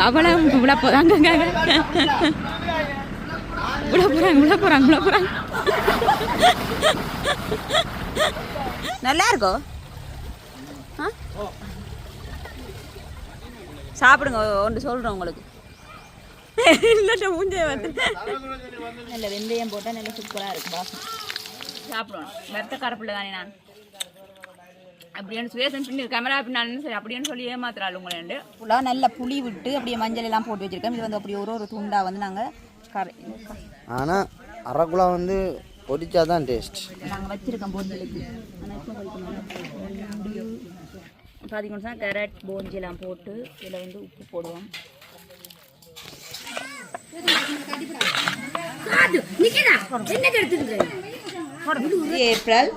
அவளை விட போறாங்க விட போறாங்க விட போறாங்க விட போறாங்க. நல்லா இருக்கோ? ஆ? சாப்பிடுங்க ஒன்று சொல்கிறேன் உங்களுக்கு. இல்லைட்ட மூஞ்சே வந்து. நல்ல வெந்தயம் போட்டால் நல்ல சூப்பராக இருக்கும் வாசம் சாப்பிடணும் வெத்த கரப்பில் தானே நான்? அப்படின்னு சுயசன் பின்னி கேமரா பின்னாலும் சரி அப்படின்னு சொல்லி ஏமாத்துறாள் உங்களை ஃபுல்லாக நல்ல புளி விட்டு அப்படியே மஞ்சள் எல்லாம் போட்டு வச்சிருக்கோம் இது வந்து அப்படி ஒரு ஒரு துண்டா வந்து நாங்கள் கரை ஆனால் அரைக்குழா வந்து பொரிச்சா தான் டேஸ்ட் நாங்கள் வச்சிருக்கோம் பொரியலுக்கு. பார்த்தீங்கன்னா கேரட் போஞ்சி எல்லாம் போட்டு இதில் வந்து உப்பு போடுவோம். ஏப்ரல்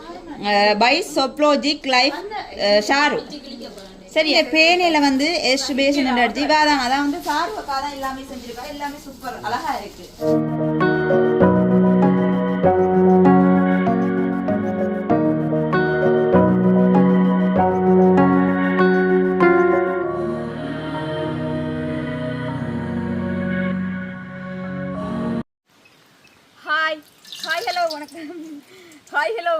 பை சொப்லோஜிக் லைஃப் ஷாரு சரி பேனையில் வந்து எஸ்ட் பேஷன் அடிச்சு இவாதான் அதான் வந்து ஷாரு அக்கா தான் எல்லாமே செஞ்சிருக்கா எல்லாமே சூப்பர் அழகா இருக்கு.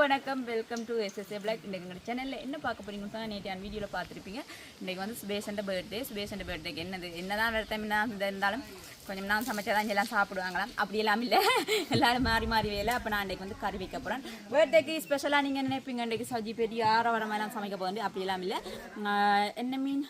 வணக்கம். வெல்கம் டு எஸ்எஸ்ஏ பிளாக் இன்றைக்கு எங்கள் சேனலில் என்ன பார்க்க போறீங்கன்னு தான் நேற்று வீடியோவில் பார்த்துருப்பீங்க. இன்றைக்கு வந்து சுபேஷண்ட பர்த்டே சுபேஷண்ட பர்த்டேக்கு என்னது? என்னதான் வருத்தம் என்ன இருந்தாலும் கொஞ்சம் நான் சமைச்சா தான் எல்லாம் சாப்பிடுவாங்களாம். அப்படி எல்லாம் இல்லை. எல்லாரும் மாறி மாறி வேலை. அப்போ நான் இன்றைக்கு வந்து கறி வைக்க போகிறேன் பர்த்டேக்கு ஸ்பெஷலாக நீங்கள் நினைப்பீங்க? இன்றைக்கு சஜி பெரிய எல்லாம் சமைக்க போகிறது அப்படி எல்லாம் இல்லை. என்ன மீன்?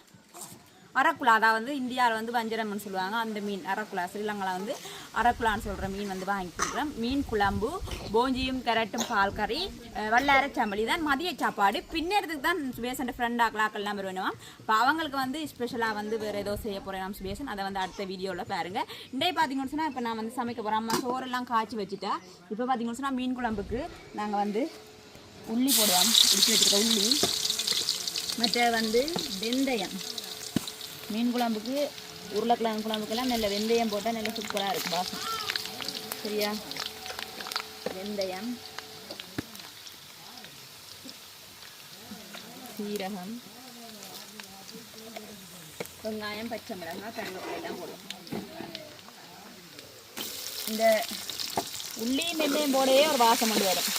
அரக்குலா அதாவது வந்து இந்தியாவில் வந்து வஞ்சரம்னு சொல்லுவாங்க. அந்த மீன் அரக்குலா ஸ்ரீலங்காவில் வந்து அரக்குலான்னு சொல்கிற மீன் வந்து வாங்கி கொடுக்குறேன் மீன் குழம்பு போஞ்சியும் கேரட்டும் பால் கறி அஹ் வல்லார சம்பளி தான் மதிய சாப்பாடு. பின்னேறதுக்கு தான் சுபேசன் ஃப்ரெண்ட் ஆக்கலாக்கள்லாம் வருவேணுவாம் இப்போ அவங்களுக்கு வந்து ஸ்பெஷலாக வந்து வேறு ஏதோ செய்ய போகிறேன் நம்ம சுபேசன் அதை வந்து அடுத்த வீடியோவில் பாருங்கள் இன்றைய பார்த்தீங்கன்னு சொன்னால் இப்போ நான் வந்து சமைக்க போகிறேன் அம்மா சோறெல்லாம் காய்ச்சி வச்சுட்டா இப்போ பார்த்தீங்கன்னு சொன்னால் மீன் குழம்புக்கு நாங்கள் வந்து உள்ளி போடுவோம். இடிச்சு வச்சுருக்க உள்ளி. மற்ற வந்து வெந்தயம். மீன் குழம்புக்கு உருளைக்கிழங்கு குழம்புக்கெல்லாம் நல்ல வெந்தயம் போட்டால் நல்ல சூப்பராக இருக்கும் வாசம். சரியா? வெந்தயம். சீரகம். வெங்காயம் பச்சை மிளகாய் கருவேப்பிலை எல்லாம் போடுவோம். இந்த உள்ளியும் வெந்தயம் போடவே ஒரு வாசம் கொண்டு வரும்.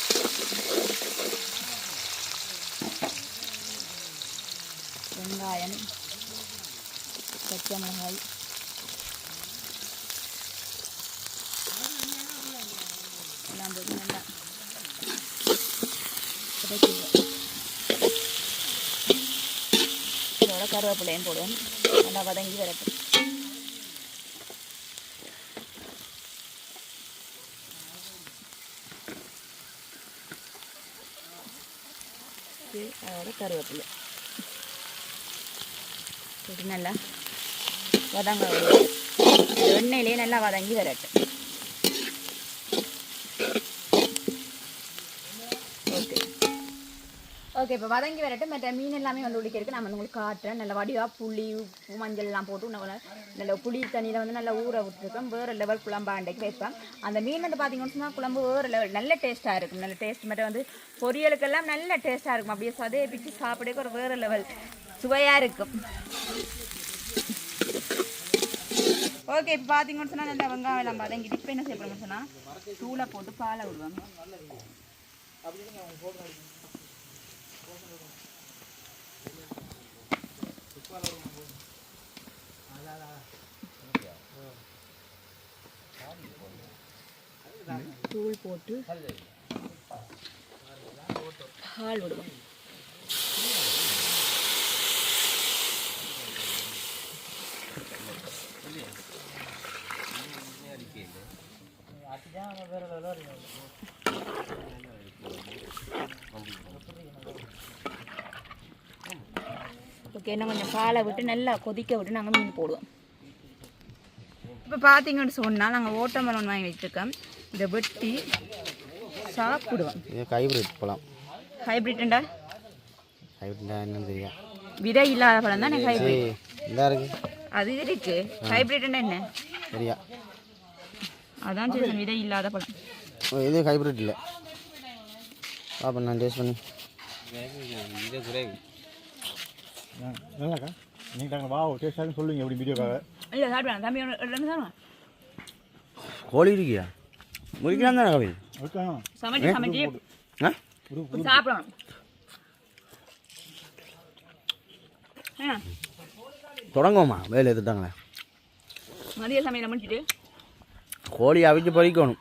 வெங்காயம். பச்சை மிளகாய் எல்லாம் போட்டு நல்லா வதக்கிடுவோம். இதோட கருவேப்பிலையும் போடுவோம் நல்லா வதங்கி வரட்டும் இது அதோட கருவேப்பிலை போட்டு நல்லா வதங்க எண்ணெயிலே நல்லா வதங்கி வரட்டும். ஓகே. ஓகே இப்போ வதங்கி வரட்டும். மற்ற மீன் எல்லாமே வந்து உளிக்கிறதுக்கு நான் வந்து உங்களுக்கு காட்டுறேன். நல்ல வடிவாக புளி உப்பு மஞ்சள் எல்லாம் போட்டு நல்ல நல்ல புளி தண்ணியில் வந்து நல்லா ஊற விட்டுருக்கோம். வேறு லெவல் குழம்பு அண்டைக்கு வைப்பேன் அந்த மீன் வந்து பார்த்தீங்கன்னு சொன்னால் குழம்பு வேறு லெவல் நல்ல டேஸ்ட்டாக இருக்கும். நல்ல டேஸ்ட் மட்டும் வந்து பொரியலுக்கெல்லாம் நல்ல டேஸ்ட்டாக இருக்கும். அப்படியே சதையை பிச்சு சாப்பிடக்கு ஒரு வேறு லெவல் சுவையாக இருக்கும். ஓகே இப்போ பார்த்தீங்கன்னு சொன்னால் நல்லா வெங்காயம் எல்லாம் பார்த்தீங்க இப்போ என்ன செய்யப்படுங்க சொன்னால் தூளை போட்டு பாலை விடுவாங்க தூள் போட்டு பால் விடுவோம் ஓகே இன்னும் கொஞ்சம் பாலை விட்டு நல்லா கொதிக்க விட்டு நாங்கள் மீன் போடுவோம். இப்போ பார்த்தீங்கன்னு சொன்னால் நாங்கள் ஓட்டமலன் வாங்கி வச்சுருக்கோம். இதை வெட்டி சாப்பிடுவோம். இது ஹைப்ரிட் பழம். ஹைப்ரிட்டா ஹைப்ரிட்டா என்னன்னு தெரியும் விதை இல்லாத பழம் தான் ஹைப்ரிட் அது இருக்கு. ஹைப்ரிட்னா என்ன? சரியா அதான் சரி விதை இல்லாத பழம். இது ஹைப்ரிட் இல்லை. பாப்பா நான் டேஸ்ட் பண்ணி. நல்லாக்கா நீங்கள் வா டேஸ்டாக சொல்லுங்க எப்படி வீடியோக்காக? இல்லை சாப்பிடுவேன். தம்பி ரெண்டு சாப்பிடுவேன். கோழி இருக்கியா? முடிக்கலாம் தானே கவி அதுக்காக சமைச்சு சமைச்சு. ஆ? சாப்பிடணும். தொடங்குவோமா? வேலை எடுத்துட்டாங்களே. மதிய சமையலை முடிச்சுட்டு கோழி அவிச்சு பொறிக்கணும்.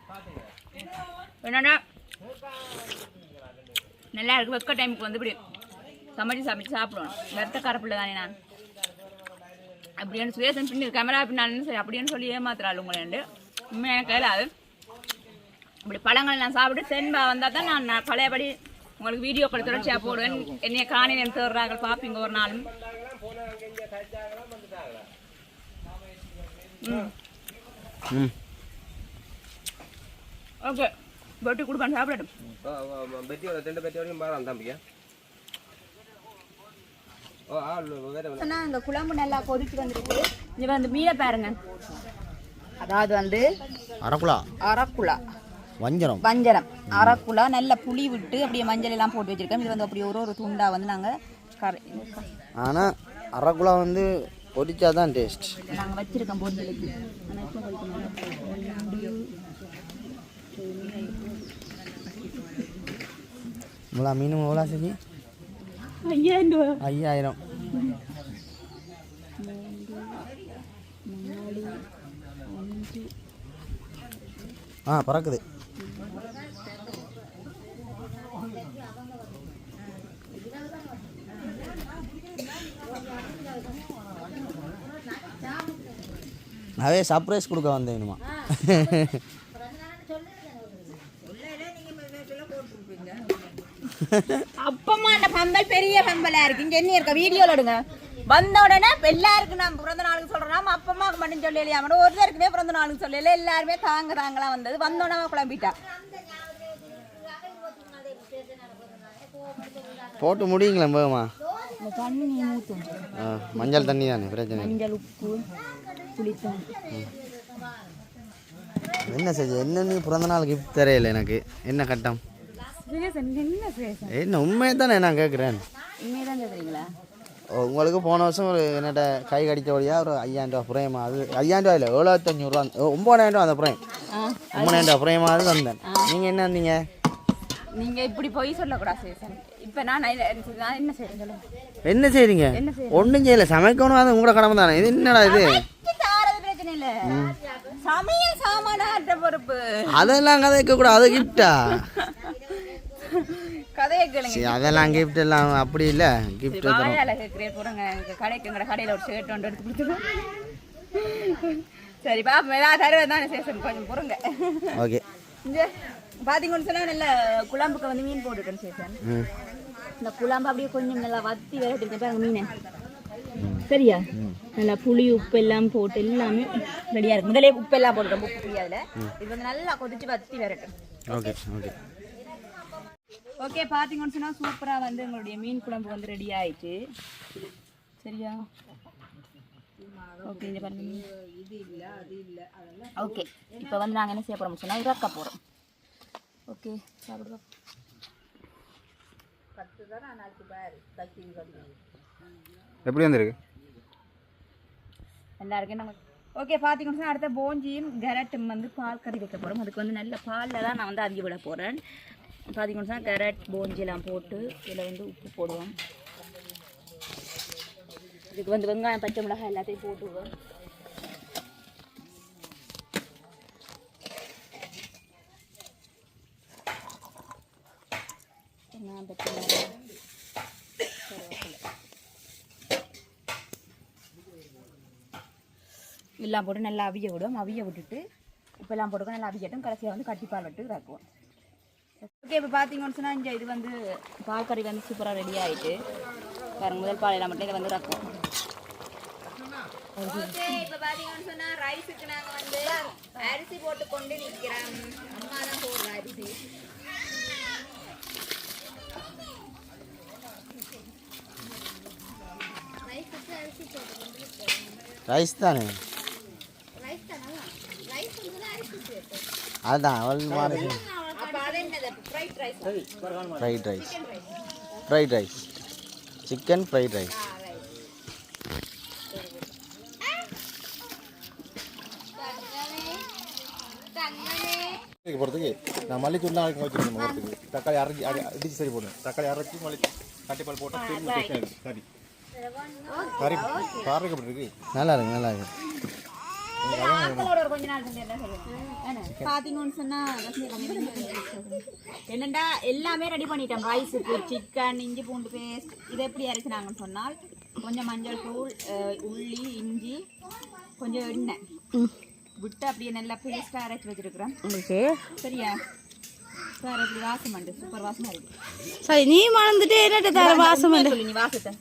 என்னடா? நல்லா இருக்கு. வெக்க டைமுக்கு வந்து இப்படி சமைச்சு சமைச்சு சாப்பிடணும். வெத்த கரப்பில் தானே நான். அப்படின்னு சுயசன் பின்னி கேமரா பின்னாலும் சரி அப்படின்னு சொல்லி ஏமாத்துறாள் உங்களை உண்மையாக எனக்கு கேளாது இப்படி பழங்கள் நான் சாப்பிட்டு தென்பா வந்தால் தான் நான் பழையபடி உங்களுக்கு வீடியோ கால் தொடர்ச்சியாக போடுவேன். என்னைய காணியில் தேடுறாங்க பார்ப்பீங்க ஒரு நாளும். ம் ம். ஓகே. பொட்டி கொடுப்பான் சாப்பிடட்டும். பெட்டி ரெண்டு பெட்டி வரைக்கும் பாரம் தம்பியா அந்த குழம்பு நல்லா கொதிச்சு வந்துருக்கு. இது வந்து மீனை பாருங்க. அதாவது வந்து அரைக்குலா அரக்குலா வஞ்சரம். வஞ்சரம். அரக்குலா நல்ல புளி விட்டு அப்படியே மஞ்சள் எல்லாம் போட்டு வச்சிருக்கோம் இது வந்து அப்படியே ஒரு ஒரு துண்டா வந்து நாங்க கரை ஆனால் அரைக்குலா வந்து பொரிச்சா தான் டேஸ்ட் நாங்க வச்சிருக்கோம் பொரியலுக்கு ஆனா இப்ப பொரிக்க மாட்டோம். இவ்வளோ மீன் எவ்வளோ சரி ஐயாயிரம் ரூபா. ஐயாயிரம். ஆ பறக்குது. அதே சர்ப்ரைஸ் கொடுக்க வந்தேன் அப்பமா அந்த பம்பல் பெரிய பம்பலா இருக்கு. இங்க என்ன இருக்க? வீடியோல எடுங்க. வந்த உடனே எல்லாருக்கும் நான் பிறந்த நாளுக்கு சொல்றேன். நம்ம அப்பம்மாவுக்கு மட்டும் சொல்லலையா? அவன் ஒருத்தருக்குமே பிறந்த நாளுக்கு சொல்லல. எல்லாருமே தாங்க தாங்களா வந்தது. வந்த உடனே குழம்பிட்டா போட்டு முடியுங்களா போகுமா மஞ்சள் தண்ணி தானே பிரச்சனை. மஞ்சள் உப்பு என்ன செஞ்சு என்ன பிறந்த நாள் கிஃப்ட் தெரியல எனக்கு. என்ன கட்டம்? என்ன உண்மையை தானே நான் கேட்குறேன் உங்களுக்கு போன வருஷம் ஒரு என்னட்ட கை கடிச்ச வழியா ஒரு ஐயாயிரம் ரூபா பிரேமா அது ஐயாயிரம் ரூபா இல்லை ஏழாயிரத்தஞ்சூறுவா ஒம்பதாயிரம் ரூபா அந்த பிரேம். ஒம்பதாயிரம் ரூபா பிரேமா அது தந்தேன் நீங்கள் என்ன இருந்தீங்க நீங்க இப்படி போய் சொல்லக்கூடாது இப்ப நான் என்ன செய்யறேன் என்ன செய்யறேன்? ஒன்றும் செய்யல சமைக்கணும் அது உங்களோட கடமை தானே. இது என்னடா இது? சமையல் சாமானாட்ட பொறுப்பு. அதெல்லாம் கதைக்க கூட அது கிஃப்டா சரி அதெல்லாம் கிஃப்ட் எல்லாம் அப்படி இல்லை. கிஃப்ட் கடைக்கு எங்கட கடையில ஒரு ஷர்ட் ஒன்று எடுத்து கொடுத்துருவோம் சரி பாப்போம். ஏதாவது தருவது தானே சேசன் கொஞ்சம் பொறுங்க. ஓகே. இங்க பாத்தீங்கன்னு சொன்னா நல்ல குழம்புக்கு வந்து மீன் போட்டுருக்கேன் சேசன் ம். இந்த குழம்பு அப்படியே கொஞ்சம் நல்லா வத்தி விரட்டிருக்கேன் பாருங்க மீனை. சரியா? நல்லா புளி உப்பு எல்லாம் போட்டு எல்லாமே ரெடியா இருக்கு. முதலே உப்பு எல்லாம் போட்டுருக்கோம் உப்பு அதுல. இது வந்து நல்லா கொதிச்சு வத்தி விரட்டும் ஓகே ஓகே. ஓகே பார்த்தீங்கன்னு சொன்னால் சூப்பராக வந்து எங்களுடைய மீன் குழம்பு வந்து ரெடி ஆயிடுச்சு சரியா? ஓகே பாருங்க. இது இல்லை அது இல்லை ஓகே இப்போ வந்து நாங்கள் என்ன செய்ய போகிறோம் சொன்னால் இறக்க போகிறோம் ஓகே சாப்பிடுவோம் எப்படி வந்திருக்கு? எல்லாருக்கும் நம்ம ஓகே பார்த்தீங்கன்னு அடுத்த போஞ்சியும் கேரட்டும் வந்து பால் கறி வைக்க போகிறோம் அதுக்கு வந்து நல்ல பாலில் தான் நான் வந்து அதிக விட போகிறேன் பார்த்தீங்கன்னு கேரட் போஞ்சிலாம் போட்டு இதில் வந்து உப்பு போடுவோம். இதுக்கு வந்து வெங்காயம் பச்சை மிளகாய் எல்லாத்தையும் போட்டுவோம் வெங்காயம் பச்சை மிளகாய் எல்லாம் போட்டு நல்லா அவிய விடுவோம் அவிய விட்டுட்டு இப்போல்லாம் போட்டுக்க நல்லா அவியட்டும். கடைசியாக வந்து கட்டிப்பால் விட்டு இறக்குவோம் ஓகே இப்போ பார்த்தீங்கன்னு சொன்னால் இங்கே இது வந்து பால் கறி வந்து சூப்பராக ரெடி ஆகிட்டு பாருங்க முதல் பால் எல்லாம் மட்டும் இதை வந்து இறக்குவோம் ஓகே இப்போ பார்த்தீங்கன்னு சொன்னால் ரைஸுக்கு நாங்கள் வந்து அரிசி போட்டு கொண்டு நிற்கிறோம் அம்மா தான் போடுற அரிசி. ரைஸ் தானே? அதுதான் அவள் என்னது fried rice fried rice chicken fried rice போகிறதுக்கு நான் மல்லித்தூள்லாம் அரைக்க வச்சுருக்கேன் போகிறதுக்கு தக்காளி அரைச்சி அடிச்சு சரி போடணும் தக்காளி அரைச்சி மல்லி கட்டிப்பால் போட்டால் கறி. கறி காரம் எப்படி நல்லா இருக்கு நல்லா இருக்கு. பாத்தீங்கன்னு சொன்னா என்னண்டா எல்லாமே ரெடி பண்ணிட்டேன் ரைஸுக்கு சிக்கன் இஞ்சி பூண்டு பேஸ்ட் இதை எப்படி அரைச்சினாங்கன்னு சொன்னால் கொஞ்சம் மஞ்சள் தூள் உள்ளி இஞ்சி கொஞ்சம் எண்ணெய். விட்டு அப்படியே நல்லா பேஸ்ட்டாக அரைச்சி வச்சிருக்கிறேன். சரியா? சார் நீ மறந்துட்டு என்னட்ட தர வாசம் நீ வாசத்தை.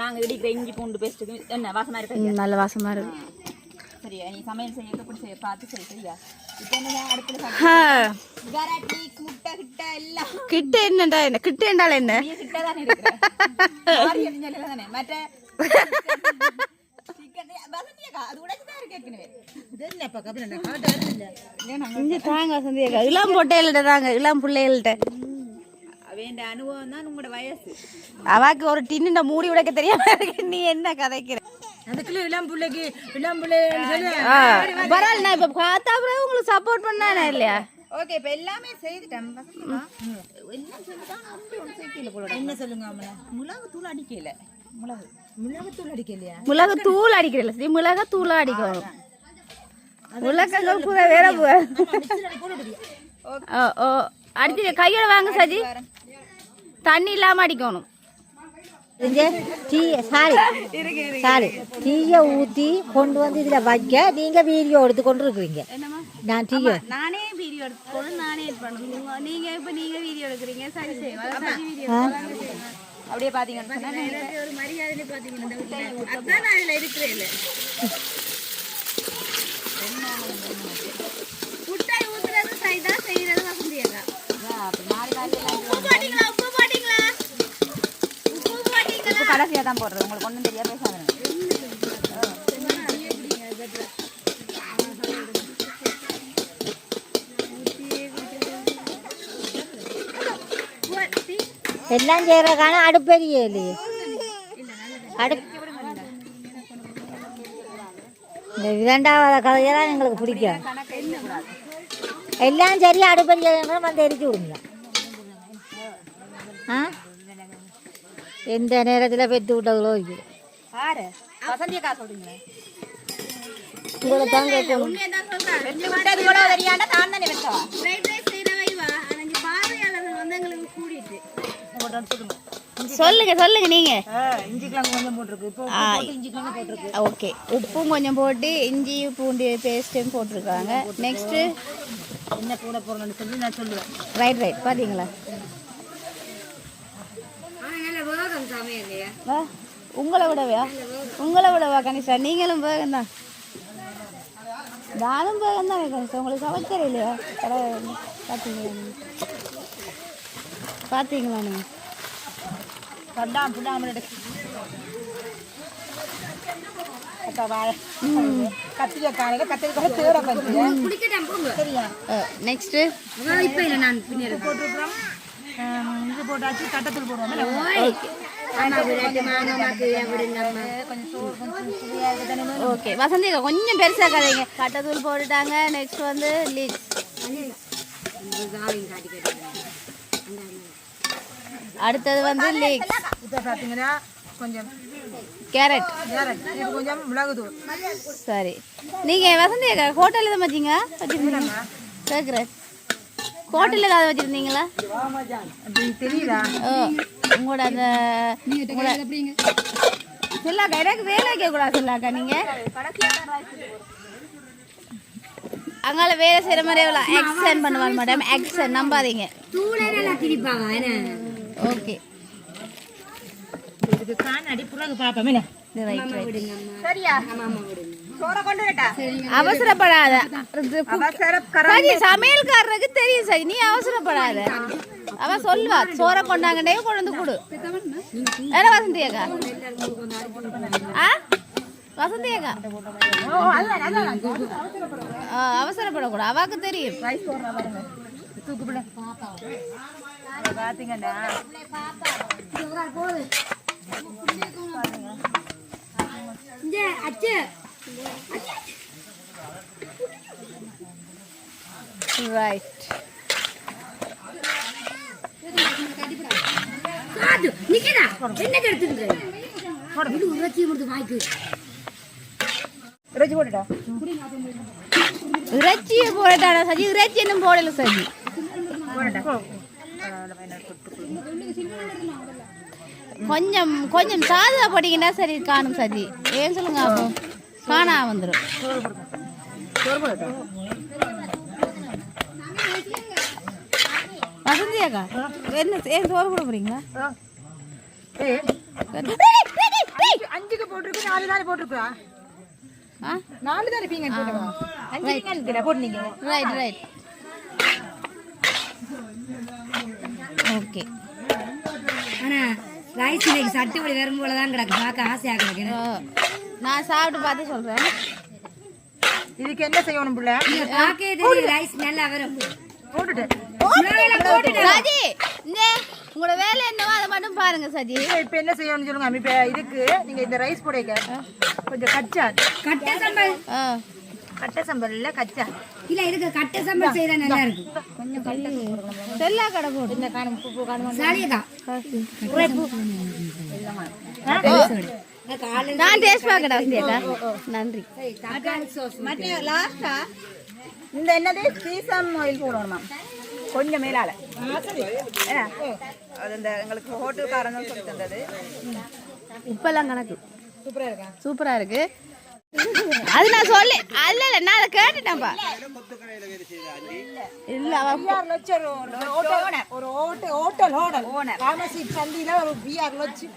நாங்க இடிக்கிற இஞ்சி பூண்டு பேஸ்ட்டுக்கு என்ன வாசமா இருக்கு நல்ல வாசமா இருக்கு. சரியா நீ சமையல் செய்ய எப்படி செய்ய பார்த்து சரி சரியா இப்போ என்ன கிட்ட என்னடா என்ன? கிட்ட என்றால் மற்ற வசந்தியக்கா. இங்க தாங்க சந்தியாக்கா இளம் பொட்டைகள்கிட்ட தாங்க இளம் பிள்ளைகள்கிட்ட அனுபவம் தான் உங்களோட வயசு. அவாக்கு ஒரு டின்னுண்ட மூடி உடைக்க தெரியாம இருக்கு. நீ என்ன கதைக்கிற? அதுக்குள்ள இளம் பிள்ளைக்கு இளம் பிள்ளை சொல்லி ஆ, பரவாயில்ல நான் இப்ப பார்த்தா அப்புறம் உங்களுக்கு சப்போர்ட் பண்ணானே இல்லையா? ஓகே இப்ப எல்லாமே செய்துட்டேன். வசந்திமா. எல்லாம் செஞ்சுதான் ஒன்று ஒன்று சேர்க்கல போல என்ன சொல்லுங்க அம்மல மிளகு தூள் அடிக்கல. மிளகு. மிளகுத்தூள் அடிக்கலையா? மிளகு தூள் அடிக்கிறல சரி மிளகா தூள் அடிக்கணும் மிளகங்கள் கூட வேற ஓ அடிச்சு கையோட வாங்க சஜி. தண்ணி இல்லாம அடிக்கணும். Tea sorry. சாரி. டீயை ஊற்றி கொண்டு வந்து இதில் வைக்க நீங்கள் வீடியோ எடுத்து கொண்டு இருக்கிறீங்க நான் டீயை நானே வீடியோ எடுத்து நானே எட் பண்ணுவேன் நீங்க இப்ப நீங்க வீடியோ எடுக்கிறீங்க. சரி சரி. அப்படியே பாத்தீங்கன்னு சொன்னா நீங்க ஒரு மரியாதை பாத்தீங்கன்னா அதான் நான் இதுல இருக்கிறேன் முட்டாய் ஊத்துறது சரிதான் செய்யறது வசந்தியக்கா உப்பு போட்டீங்களா உப்பு போட்டீங்களா உப்பு கடைசியாக தான் போடுறது. உங்களுக்கு ஒன்றும் தெரியாது பேசாதுங்க. எல்லாம் செய்கிறக்கான அடுப்பெரிய இல்லையே அடுப் இந்த இரண்டாவது கதையெல்லாம் எங்களுக்கு பிடிக்கும் எல்லாம் சரி அடுப்பெரிய வந்து எரிச்சு விடுங்க ஆ எந்த நேரத்தில் பெற்று விட்டங்களோ இருக்குது பாரு வசந்தியக்கா சொல்றீங்களே உங்களை தான் கேட்கணும் சொல்லுங்க சொல்லுங்க நீங்க. இஞ்சி கிழங்கு கொஞ்சம் போட்டிருக்கு. இப்போ ஆ, இஞ்சி கிழங்கு போட்டிருக்கு. ஓகே. உப்பும் கொஞ்சம் போட்டு இஞ்சி பூண்டு பேஸ்ட்டும் போட்டிருக்காங்க. நெக்ஸ்ட் என்ன கூட போடணும்னு சொல்லி நான் சொல்லுவேன். ரைட் ரைட் பாத்தீங்களா? வா, உங்களை விடவா? உங்களை விடவா கணிஷா நீங்களும் வேகம் தான் நானும் வேகம் தான் கணிஷா உங்களுக்கு சமைச்சர் இல்லையா? பரவாயில்ல. பாத்தீங்களா நீங்க? பாத்தீங்களா நீங்க? கண்டாம் புடாமல் நெக்ஸ்ட் இப்போ இல்லை நான் பின்னாடி போட்டுருக்குறோம். இது போட்டாச்சு தட்டத்தூள் போடுவோம் ஓகே வசந்தி அக்கா, கொஞ்சம் பெருசா கதைங்க. கட்டத்தூள் போட்டுட்டாங்க நெக்ஸ்ட் வந்து லீச் அடுத்தது வந்து இப்போ பார்த்தீங்கன்னா கொஞ்சம் கேரட் கேரட் இது கொஞ்சம் மிளகுத்தூள். சரி. நீங்க வசந்தி ஹோட்டலில் தான் வச்சீங்க வச்சிருந்தீங்க கேட்குறேன் ஹோட்டலில் ஏதாவது வச்சிருந்தீங்களா? ஓ. உங்களோட அந்த செல்லாக்கா எனக்கு வேலை கேட்கக்கூடாது செல்லாக்கா நீங்க. அங்கால வேலை செய்யற மாதிரி எவ்வளோ ஆக்சன் பண்ணுவாங்க மேடம் ஆக்சன் நம்பாதீங்க. ஓகே இதுக்கு புறகு பார்ப்போமே ரைட் ரைட் சரியா? சோற கொண்டு வரட்டா அவசரப்படாத. சமையல்காரருக்கு தெரியும் சரி நீ அவசரப்படாத. அவ சொல்வா சோற கொண்டாங்கன்னே கொண்டு வந்து கொடு. ஏன்னா வசந்தி அக்கா ஆ வசந்தி அக்கா ஆ, அவசரப்படக்கூடாது. அவாக்கு தெரியும். பார்த்தீங்கன்னா ரைட் நிக்கடா என்ன எடுத்துங்க இது உரச்சி முடிச்சு வாய்க்கு. இறைச்சி போட்டுட்டா? இறைச்சியை போடட்டாடா சஜி. இறைச்சி இன்னும் போடல சஜி. கொஞ்சம் கொஞ்சம் சாதா போட்டீங்கன்னா சரி காணும் சஜி. ஏன் சொல்லுங்க அப்போ? காணா வந்துடும் வசந்தி அக்கா என்ன ஏன் சோறு போட போறீங்களா? அஞ்சுக்கு போட்டிருக்கு நாலு நாள் போட்டிருக்கா? ஆ? நாலு தான் இருப்பீங்க ரைட் ரைட் ஓகே ஆனா ரைஸ் இன்னைக்கு சட்டு வழி வரும் போல தான் கிடக்கு பார்க்க ஆசையா கிடக்கு நான் சாப்பிட்டு பார்த்து சொல்றேன். இதுக்கு என்ன செய்யணும் புள்ள? ரைஸ் நல்லா வரும் போட்டுட்டு. சஜி இந்த உங்களோட வேலை என்னவோ அதை மட்டும் பாருங்க சஜி. இப்ப என்ன செய்யணும்னு சொல்லுங்க இப்ப இதுக்கு நீங்க இந்த ரைஸ் போடைக்க கொஞ்சம் கச்சா கட்டை சம்பல். ஆ. கட்டை சம்பல் இல்ல கச்சா இல்ல இதுக்கு கட்டை சம்பல் செய்யற நல்லா இருக்கு கொஞ்சம் கட்டை செல்லா கடை போடு. இந்த காணும் பூ காணும். சாலியக்கா நான் டேஸ்ட் பார்க்கடா வசந்தியக்கா நன்றி. மற்ற லாஸ்டா இந்த என்னது சீசம் ஆயில் போடணுமா கொஞ்சம் மேலால. அது இந்த எங்களுக்கு ஹோட்டல்காரங்க சொல்லி தந்தது. உப்பெல்லாம் கணக்கு. சூப்பரா இருக்கா? சூப்பரா இருக்கு. அது நான் சொல்லி அல்ல இல்ல நான் அதை கேட்டுட்டேன்ப்பா. இல்ல பிஆர் லட்சம் ஒரு ஹோட்டல் ஒரு ஹோட்டல் ஹோட்டல் ஹோட்டல் ஓனர். ராமசி சந்தியில ஒரு பிஆர் லட்சு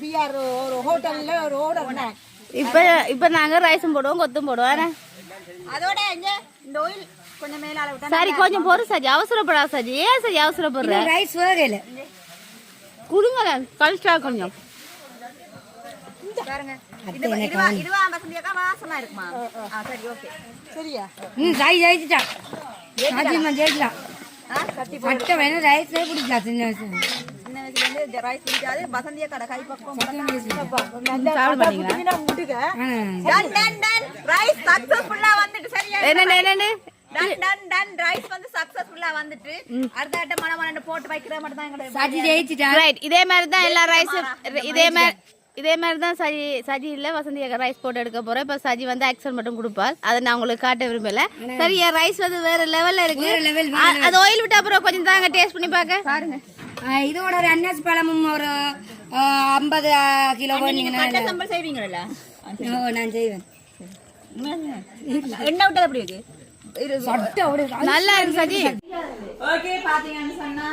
பிஆர் ஒரு ஹோட்டல்ல ஒரு ஓனர் இப்ப இப்ப நாங்க ரைஸும் போடுவோம் கொத்தும் போடுவோம். ஆனா? அதோட இங்க இந்த ஆயில் கொஞ்சம் மேலால விட்டா சரி கொஞ்சம் பொறு சஜி. அவசரப்படாத சஜி. ஏன் சஜி அவசரப்படுற? ரைஸ் வேகல. குடுங்க கழிச்சா கொஞ்சம். பாருங்க. சரி சரியா? ம் ஜெயிச்சிட்டா. ஜெயிக்கலாம் வேணும் ரைஸே பிடிக்கலாம் சின்ன வயசு சின்ன பிடிக்காது. வசந்தியா கடை கை பக்கம் டன் ரைஸ் சக்சஸ்ஃபுல்லா வந்துட்டு சரியா என்னென்ன என்னென்ன டன் டன் டன் ரைஸ் வந்து சக்சஸ்ஃபுல்லா வந்துட்டு அடுத்த ஆட்ட மன மன போட்டு வைக்கிற மட்டும் தான் ரைட் இதே மாதிரி தான் எல்லா ரைஸும் இதே மாதிரி இதே மாதிரி தான் சஜி சஜி இல்ல வசந்தி ரைஸ் போட்டு எடுக்க போறோம் இப்ப சஜி வந்து ஆக்சன் மட்டும் கொடுப்பாள். அதை நான் உங்களுக்கு காட்ட விரும்பல. சரி என் ரைஸ் வந்து வேற லெவல்ல இருக்கு. அது ஆயில் விட்ட அப்புறம் கொஞ்சம் தாங்க டேஸ்ட் பண்ணி பார்க்க. பாருங்க. இதோட ஒரு அன்னாசி பழமும் ஒரு ஐம்பது கிலோ சம்பல் செய்வீங்களா? ஓ, நான் செய்வேன். எண்ணெய் விட்டது அப்படி இருக்கு. நல்லா இருக்கு சஜி. ஓகே பாத்தீங்கன்னு சொன்னா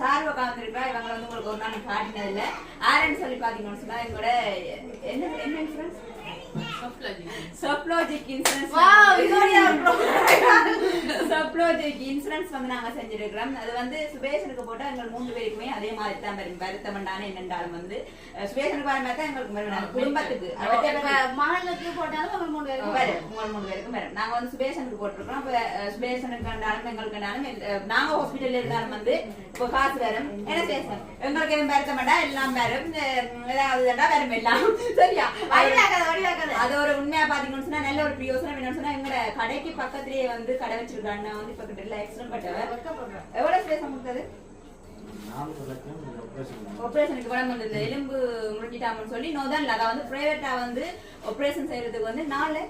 சார்வ காந்திருப்பா இவங்க வந்து உங்களுக்கு ஒரு நாள் காட்டினது இல்ல. ஆரன்னு சொல்லி பாத்தீங்கன்னு சொன்னா எங்களோட என்ன என்ன இன்சூரன்ஸ் சப்ளோஜிக் இன்சூரன்ஸ் சப்ளோஜிக் இன்சூரன்ஸ் வந்து நாங்க செஞ்சிருக்கிறோம். அது வந்து சுபேஷனுக்கு போட்டா எங்கள் மூணு பேருக்குமே அதே மாதிரி தான் வரும். வருத்தமண்டான என்னென்றாலும் வந்து சுபேஷனுக்கு வர மாதிரி தான் எங்களுக்கு குடும்பத்துக்கு. மகளுக்கு போட்டாலும் அவங்க மூணு பேரும் வரும். உங்கள் மூணு பேருக்கும் வரும். நாங்க வந்து சுபேஷனுக்கு போட்டிருக்கோம் அஹ், சுபேஷனுக்கு கண்டாலும் எங்களுக்கு கண்டாலும் எல்- நாங்க ஹாஸ்பிட்டல்ல இருந்தாலும் வந்து இப்போ காசு வரும். என்ன சேஷன் எங்களுக்கு எதுவும் வருத்த மாட்டா எல்லாம் வரும். ஏதாவது வரும் எல்லாம். சரியா? அது ஒரு உண்மையா பாத்தீங்கன்னு சொன்னா நல்ல ஒரு பிரியோசனம் என்னன்னு சொன்னா எங்களோட கடைக்கு பக்கத்துலயே வந்து கடை வச்சிருக்காங்க வந்து இப்ப கிட்ட எக்ஸ்டன் பட்டவர் எவ்வளவு ஸ்பேஸ் கொடுத்தது ஆபரேஷனுக்கு படம் வந்தது எலும்பு முறிஞ்சிட்டாமன்னு சொல்லி நோதான் அதை வந்து பிரைவேட்டா வந்து ஆபரேஷன் செய்யறதுக்கு வந்து நாலு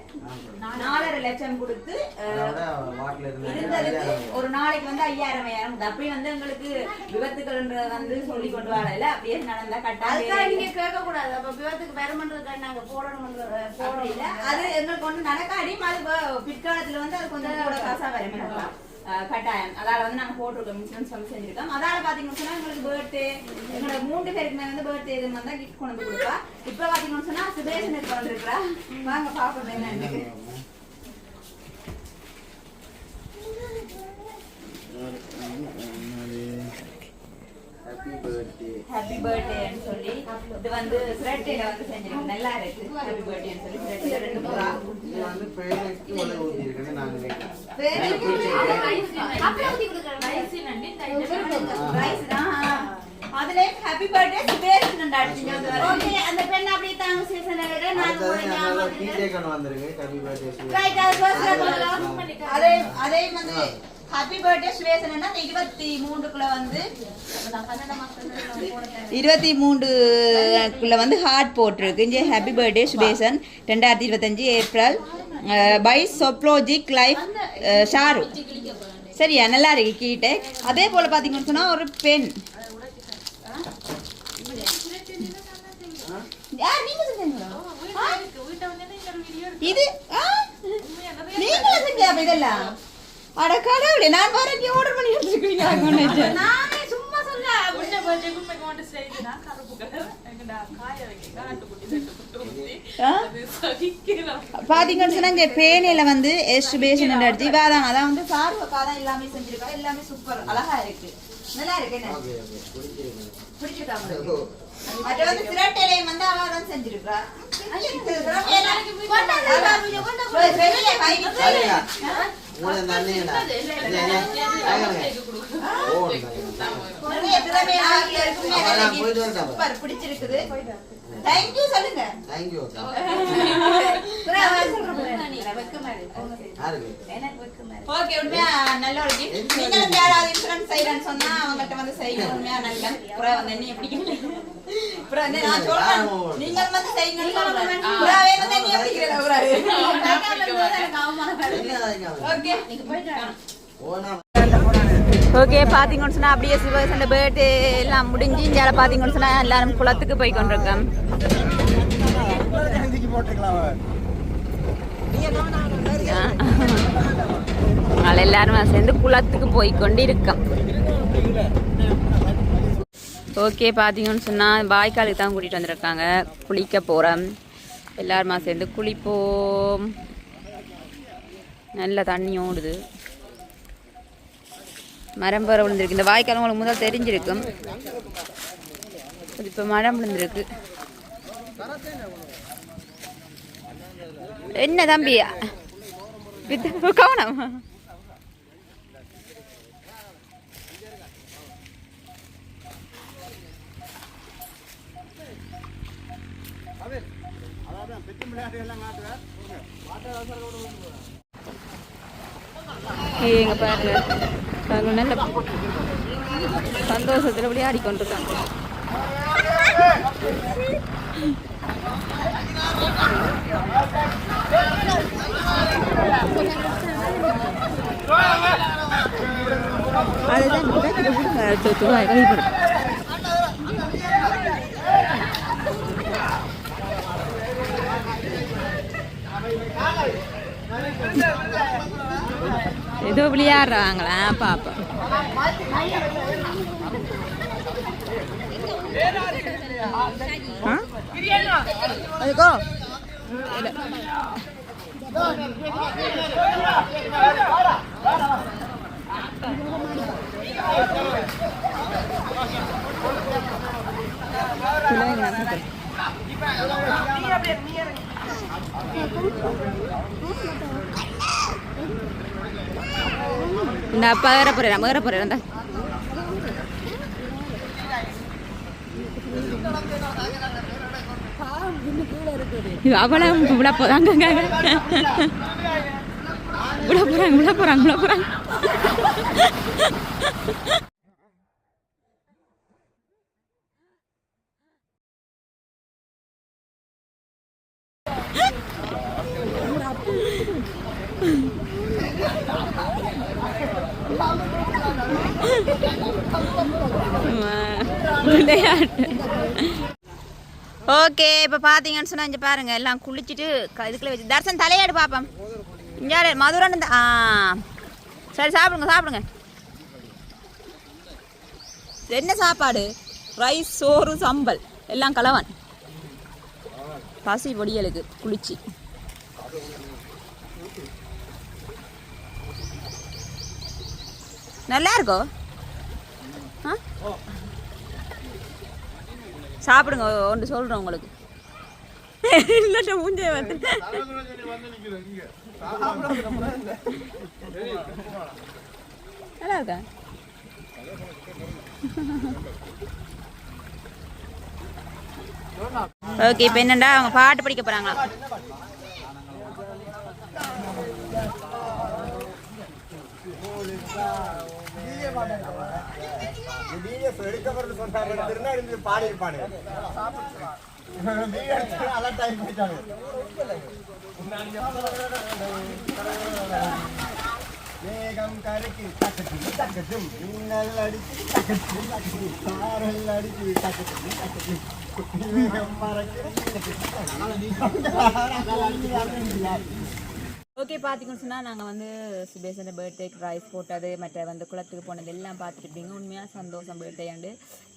நாலரை லட்சம் கொடுத்து இருந்ததுக்கு ஒரு நாளைக்கு வந்து ஐயாயிரம் ஐயாயிரம். கொடுத்து. அப்படி வந்து எங்களுக்கு விபத்துகள்ன்றது வந்து சொல்லி கொண்டு வரல. அப்படியே நடந்தா கட்டாயம். நீங்க கேட்க கூடாது அப்ப விபத்துக்கு பெறமன்றதுக்கு நாங்க போடணும் இல்ல. அது எங்களுக்கு ஒண்ணு நடக்காடி அது பிற்காலத்துல வந்து அது கொஞ்சம் கூட காசா வரும் கட்டாயம். அதால வந்து நாங்க போட்டிருக்கோம். இன்சூரன்ஸ் வந்து செஞ்சிருக்கோம். அதால பாத்தீங்கன்னு சொன்னா உங்களுக்கு பர்த்டே எங்களோட மூன்று பேருக்குமே வந்து பர்த்டே இது வந்தா கிஃப்ட் கொண்டு வந்து கொடுப்பா. இப்ப பாத்தீங்கன்னு சொன்னா சுதேஷனுக்கு வந்திருக்கிறா. வாங்க பாப்போம் என்னன்னு ஹாப்பி பர்த்டே ஹாப்பி பர்த்டேன்னு சொல்லி இது வந்து ஸ்ரெட்டேல வந்து செஞ்சிருக்கோம் நல்லா இருக்கு. ஹாப்பி பர்த்டேன்னு சொல்லி ஸ்ரெட்டேல ரெண்டு இது வந்து அதுல ஹாப்பி பர்த்டே சுபேஷ் ஓகே அந்த பெண் அப்படியே தாங்க. அதே அதே வந்து ஹாப்பி பர்த்டே இருபத்தி மூன்றுக்குள்ள வந்து இருபத்தி மூன்றுக்குள்ள வந்து ஹார்ட் போட்டிருக்கு. இங்கே ஹாப்பி பர்த்டே சுபேசன் ரெண்டாயிரத்தி இருபத்தஞ்சு ஏப்ரல். பை சொப்லோஜிக் லைஃப் ஷாரு சரியா? நல்லா இருக்கு கீட்டே. அதே போல் பார்த்தீங்கன்னு சொன்னால் ஒரு ஆ? இது ஆ? நீங்களும் செஞ்சா அப்ப இதெல்லாம்? அட கடவுளே நான் வர இங்கே ஆர்டர் பண்ணி பாத்தீங்கன்னு சொன்னா இங்க பேனையில வந்து எஸ்டிபேஷன் அடிச்சு இவாதான் அதான் வந்து சார்வக்கா தான் எல்லாமே செஞ்சிருக்கா எல்லாமே சூப்பர் அழகா இருக்கு நல்லா இருக்கு என்ன உங்களுக்கு? மற்ற வந்து செஞ்சிருக்கா பிடிச்சிருக்குது. தேங்க்யூ சொல்லுங்க? ஓகே. உண்மையா நல்ல ஒரு. நீங்களும் யாராவது இன்சூரன்ஸ் செய்யறேன்னு சொன்னா அவங்ககிட்ட வந்து செய்யுங்க உண்மையா நல்ல அப்புறம் வந்து என்ன பிடிக்கும் நீங்கள் வந்து? ஓகே நீங்க போயிட்டு போனா ஓகே பார்த்தீங்கன்னு சொன்னால் அப்படியே சிவகசண்ட பர்த்டே எல்லாம் முடிஞ்சு இங்கே பார்த்தீங்கன்னு சொன்னால் எல்லாரும் குளத்துக்கு போய் கொண்டிருக்கோம் நாங்கள் எல்லாரும் சேர்ந்து குளத்துக்கு போய் கொண்டு இருக்கோம் ஓகே பார்த்தீங்கன்னு சொன்னால் வாய்க்காலுக்கு தான் கூட்டிகிட்டு வந்திருக்காங்க. குளிக்க போகிறோம் எல்லாருமா சேர்ந்து குளிப்போம். நல்ல தண்ணி ஓடுது. மரம் பெற விழுந்திருக்கு. இந்த வாய்க்கால் உங்களுக்கு முதல் தெரிஞ்சிருக்கும். இப்போ மரம் விழுந்திருக்கு. என்ன தம்பியா கவனம். எங்க பாருங்க அவங்க நல்ல சந்தோஷத்தில் விளையாடி கொண்டிருக்காங்க அதுதான் விடுங்க, விடுங்க. தூ- ஏதோ விளையாடுறாங்களா? பாப்பா அதுக்கோ இந்த அப்பா வேற போறேன் வேற போறேன் அவளை விட போறாங்க விட போறாங்க விட போறாங்க விட போறாங்க விளையாட்டு. ஓகே இப்போ பார்த்தீங்கன்னு சொன்னால் இங்கே பாருங்க எல்லாம் குளிச்சுட்டு க- வச்சு தர்சன் தலையாடு பார்ப்போம் இங்கே மதுரன் ஆ. சரி சாப்பிடுங்க சாப்பிடுங்க. என்ன சாப்பாடு? ரைஸ் சோறு சம்பல். எல்லாம் கலவன். பசி பொடியலுக்கு குளிச்சு. நல்லா இருக்கோ? சாப்பிடுங்க ஒன்று சொல்கிறேன் உங்களுக்கு. இல்லட்ட மூஞ்சே வந்து நல்லா இருக்கா? ஓகே இப்போ என்னண்டா? அவங்க பாட்டு படிக்க போகிறாங்களா வேகம் கரைக்கு தக்கட்டும் தக்கட்டும் மின்னல் அடிச்சு தக்கட்டும் தக்கட்டும் சாரல் அடிச்சு தக்கட்டும் தக்கட்டும் வேகம் மறக்க ஓகே பார்த்தீங்கன்னு சொன்னால் நாங்கள் வந்து சுபேசன் பர்த்டேக்கு ரைஸ் போட்டது மற்ற வந்து குளத்துக்கு போனது எல்லாம் பார்த்துருப்பீங்க உண்மையாக சந்தோஷம் பர்த்டே ஆண்டு.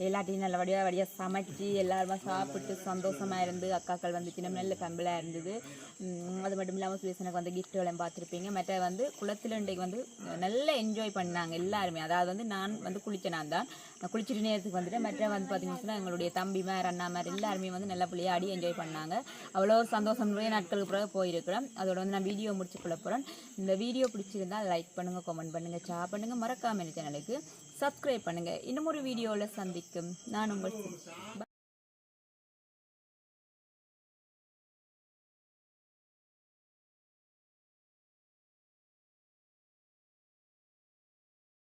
எல்லாத்தையும் நல்லபடியாக வடியாக சமைச்சு எல்லாருமே சாப்பிட்டு சந்தோஷமாக இருந்து அக்காக்கள் வந்து சின்ன நல்ல கம்பலாக இருந்தது. அது மட்டும் இல்லாமல் சுபேசனுக்கு வந்து கிஃப்ட்டுகளும் பார்த்துருப்பீங்க மற்ற வந்து குளத்தில் இன்றைக்கு வந்து நல்லா என்ஜாய் பண்ணாங்க எல்லாருமே. அதாவது வந்து நான் வந்து குளிச்ச நான் தான் குளிச்சுட்டு நேரத்துக்கு வந்துட்டு மற்ற வந்து பார்த்தீங்கன்னு சொன்னால் எங்களுடைய தம்பி மேர் அண்ணா மேர் எல்லாருமே வந்து நல்ல பிள்ளையாக அடி என்ஜாய் பண்ணாங்க. அவ்வளோ சந்தோஷம். நிறைய நாட்களுக்கு பிறகு போயிருக்கிறேன் அதோட வந்து நான் வீடியோ முடிச்சுக்கொள்ள போகிறேன் இந்த வீடியோ பிடிச்சிருந்தா லைக் பண்ணுங்கள் கமெண்ட் பண்ணுங்கள் ஷேர் பண்ணுங்கள் மறக்காம சேனலுக்கு சப்ஸ்கிரைப் பண்ணுங்கள் இன்னும் ஒரு வீடியோவில் சந்திக்கும். நான் உங்கள்